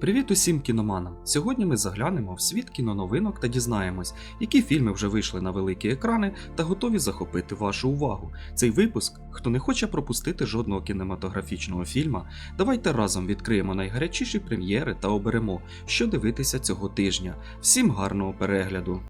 Привіт усім кіноманам! Сьогодні ми заглянемо в світ кіноновинок та дізнаємось, які фільми вже вийшли на великі екрани та готові захопити вашу увагу. Цей випуск, хто не хоче пропустити жодного кінематографічного фільма, давайте разом відкриємо найгарячіші прем'єри та оберемо, що дивитися цього тижня. Всім гарного перегляду!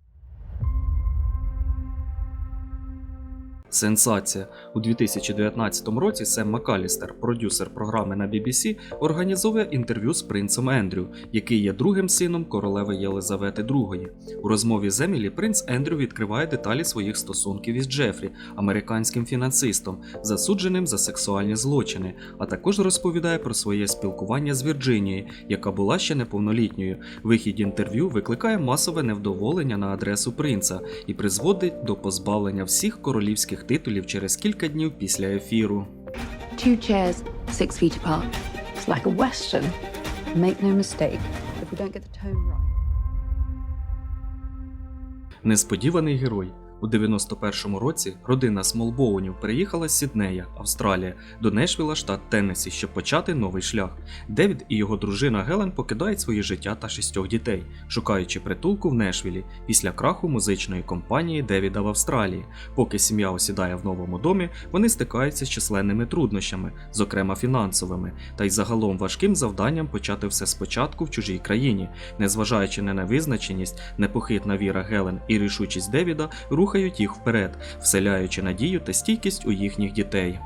Сенсація у 2019 році Сем Макалістер, продюсер програми на BBC, організовує інтерв'ю з принцем Ендрю, який є другим сином королеви Єлизавети II. У розмові з Емілі принц Ендрю відкриває деталі своїх стосунків із Джефрі, американським фінансистом, засудженим за сексуальні злочини, а також розповідає про своє спілкування з Вірджинією, яка була ще неповнолітньою. Вихід інтерв'ю викликає масове невдоволення на адресу принца і призводить до позбавлення всіх королівських титулів через кілька днів після ефіру. Two chairs, six feet apart. It's like a western. Make no mistake, if we don't get the tone right. Несподіваний герой. У 91-му році родина Смолбоунів переїхала з Сіднея, Австралія, до Нешвіла, штат Теннессі, щоб почати новий шлях. Девід і його дружина Гелен покидають своє життя та шістьох дітей, шукаючи притулку в Нешвілі після краху музичної компанії Девіда в Австралії. Поки сім'я осідає в новому домі, вони стикаються з численними труднощами, зокрема фінансовими, та й загалом важким завданням почати все спочатку в чужій країні. Незважаючи на невизначеність, непохитна віра Гелен і рішучість Девіда рухають їх вперед, вселяючи надію та стійкість у їхніх дітей.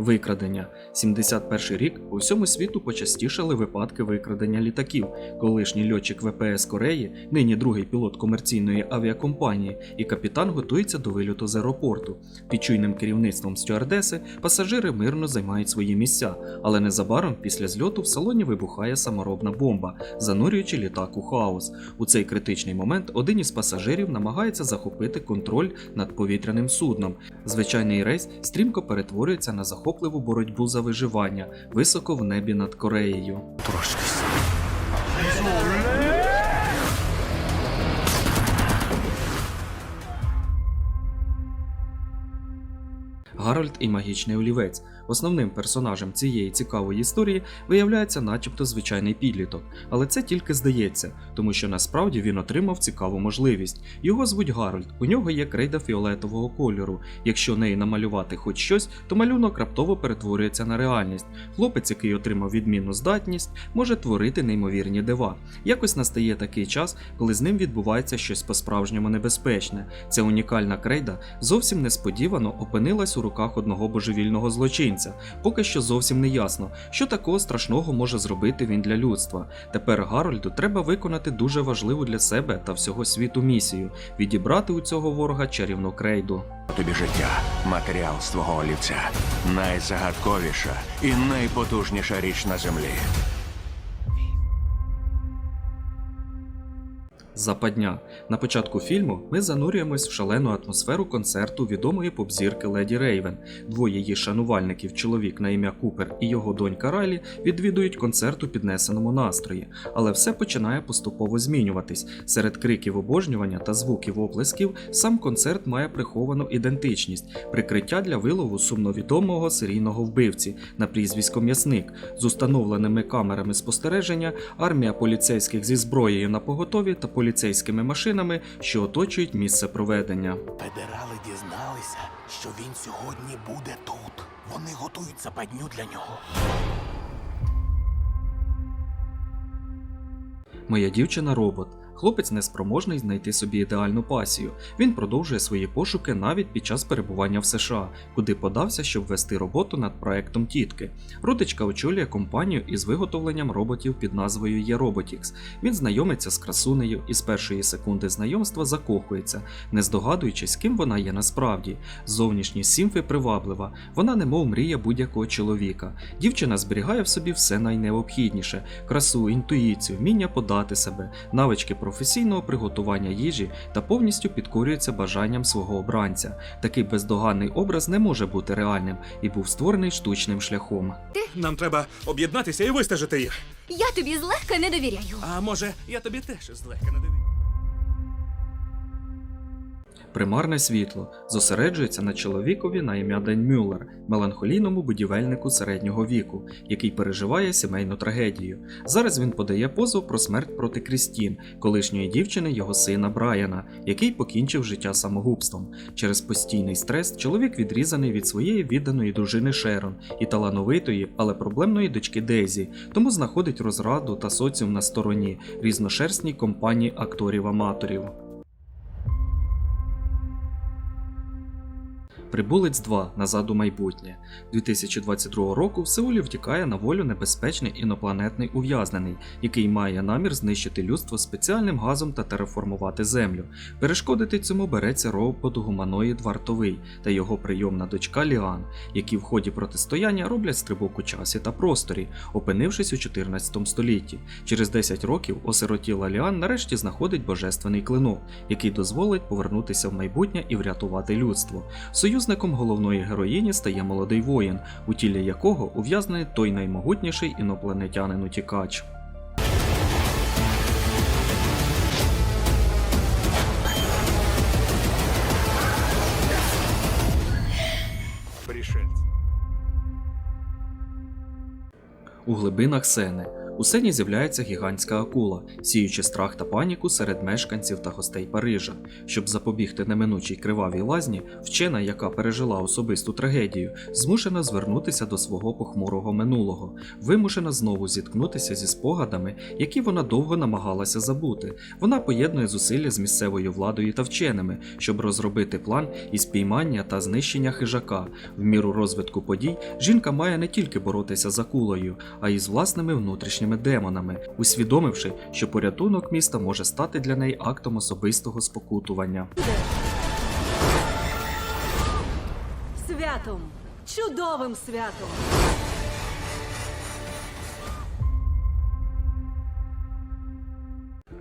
Викрадення 71 рік у всьому світу почастішали випадки викрадення літаків. Колишній льотчик ВПС Кореї, нині другий пілот комерційної авіакомпанії, і капітан готується до вильоту з аеропорту. Під чуйним керівництвом стюардеси пасажири мирно займають свої місця, але незабаром після зльоту в салоні вибухає саморобна бомба, занурюючи літак у хаос. У цей критичний момент один із пасажирів намагається захопити контроль над повітряним судном. Звичайний рейс стрімко перетворюється на захопливу боротьбу за виживання високо в небі над Кореєю. Трошки. Гарольд і магічний олівець. Основним персонажем цієї цікавої історії виявляється начебто звичайний підліток, але це тільки здається, тому що насправді він отримав цікаву можливість. Його звуть Гарольд, у нього є крейда фіолетового кольору. Якщо неї намалювати хоч щось, то малюнок раптово перетворюється на реальність. Хлопець, який отримав відмінну здатність, може творити неймовірні дива. Якось настає такий час, коли з ним відбувається щось по-справжньому небезпечне. Ця унікальна крейда зовсім несподівано опинилась у руках одного божевільного злочинця. Поки що зовсім не ясно, що такого страшного може зробити він для людства. Тепер Гарольду треба виконати дуже важливу для себе та всього світу місію відібрати у цього ворога чарівну крейду. Тобі життя, матеріал з твого олівця. Найзагадковіша і найпотужніша річ на землі. Западня. На початку фільму ми занурюємось в шалену атмосферу концерту відомої поп-зірки Леді Рейвен. Двоє її шанувальників, чоловік на ім'я Купер і його донька Райлі, відвідують концерт у піднесеному настрої, але все починає поступово змінюватись. Серед криків обожнювання та звуків оплесків сам концерт має приховану ідентичність, прикриття для вилову сумновідомого серійного вбивці на прізвисько М'ясник з установленими камерами спостереження, армія поліцейських зі зброєю на поготові та поліцейськими машинами, що оточують місце проведення. Федерали дізналися, що він сьогодні буде тут. Вони готують западню для нього. Моя дівчина робот. Хлопець неспроможний знайти собі ідеальну пасію. Він продовжує свої пошуки навіть під час перебування в США, куди подався, щоб вести роботу над проектом тітки. Родичка очолює компанію із виготовленням роботів під назвою Є-Роботікс. Він знайомиться з красунею і з першої секунди знайомства закохується, не здогадуючись, ким вона є насправді. Зовнішність Сімфи приваблива, вона немов мрія будь-якого чоловіка. Дівчина зберігає в собі все найнеобхідніше: красу, інтуїцію, вміння подати себе, навички професійного приготування їжі та повністю підкорюється бажанням свого обранця. Такий бездоганний образ не може бути реальним і був створений штучним шляхом. Нам треба об'єднатися і вистежити їх. Я тобі злегка не довіряю. А може, я тобі теж злегка не довіряю. Примарне світло зосереджується на чоловікові на ім'я Ден Мюллер, меланхолійному будівельнику середнього віку, який переживає сімейну трагедію. Зараз він подає позов про смерть проти Крістін, колишньої дівчини його сина Брайана, який покінчив життя самогубством. Через постійний стрес чоловік відрізаний від своєї відданої дружини Шерон і талановитої, але проблемної дочки Дезі, тому знаходить розраду та соціум на стороні різношерстній компанії акторів-аматорів. Прибулець 2 назад у майбутнє 2022 року в Сеулі втікає на волю небезпечний інопланетний ув'язнений, який має намір знищити людство спеціальним газом та тереформувати землю. Перешкодити цьому береться робот-гуманоїд вартовий та його прийомна дочка Ліан, які в ході протистояння роблять стрибок у часі та просторі, опинившись у 14 столітті. Через 10 років осиротіла Ліан нарешті знаходить божественний клинок, який дозволить повернутися в майбутнє і врятувати людство. Союзником головної героїні стає молодий воїн, у тілі якого ув'язнений той наймогутніший інопланетянин утікач. У глибинах Сени. У сені з'являється гігантська акула, сіючи страх та паніку серед мешканців та гостей Парижа. Щоб запобігти неминучій кривавій лазні, вчена, яка пережила особисту трагедію, змушена звернутися до свого похмурого минулого, вимушена знову зіткнутися зі спогадами, які вона довго намагалася забути. Вона поєднує зусилля з місцевою владою та вченими, щоб розробити план із піймання та знищення хижака. В міру розвитку подій жінка має не тільки боротися з акулою, а й з власними внутрішніми демонами, усвідомивши, що порятунок міста може стати для неї актом особистого спокутування. Святом! Чудовим святом!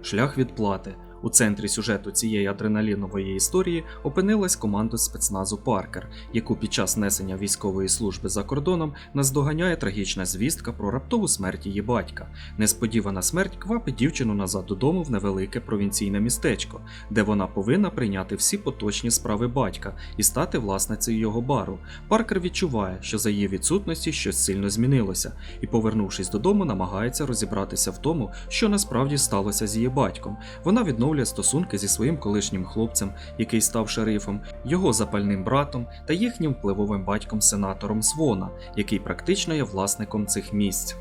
Шлях відплати. У центрі сюжету цієї адреналінової історії опинилась команда спецназу Паркер, яку під час несення військової служби за кордоном наздоганяє трагічна звістка про раптову смерть її батька. Несподівана смерть квапить дівчину назад додому в невелике провінційне містечко, де вона повинна прийняти всі поточні справи батька і стати власницею його бару. Паркер відчуває, що за її відсутності щось сильно змінилося, і, повернувшись додому, намагається розібратися в тому, що насправді сталося з її батьком. Вона відновлює стосунки зі своїм колишнім хлопцем, який став шерифом, його запальним братом та їхнім впливовим батьком сенатором Свона, який практично є власником цих місць.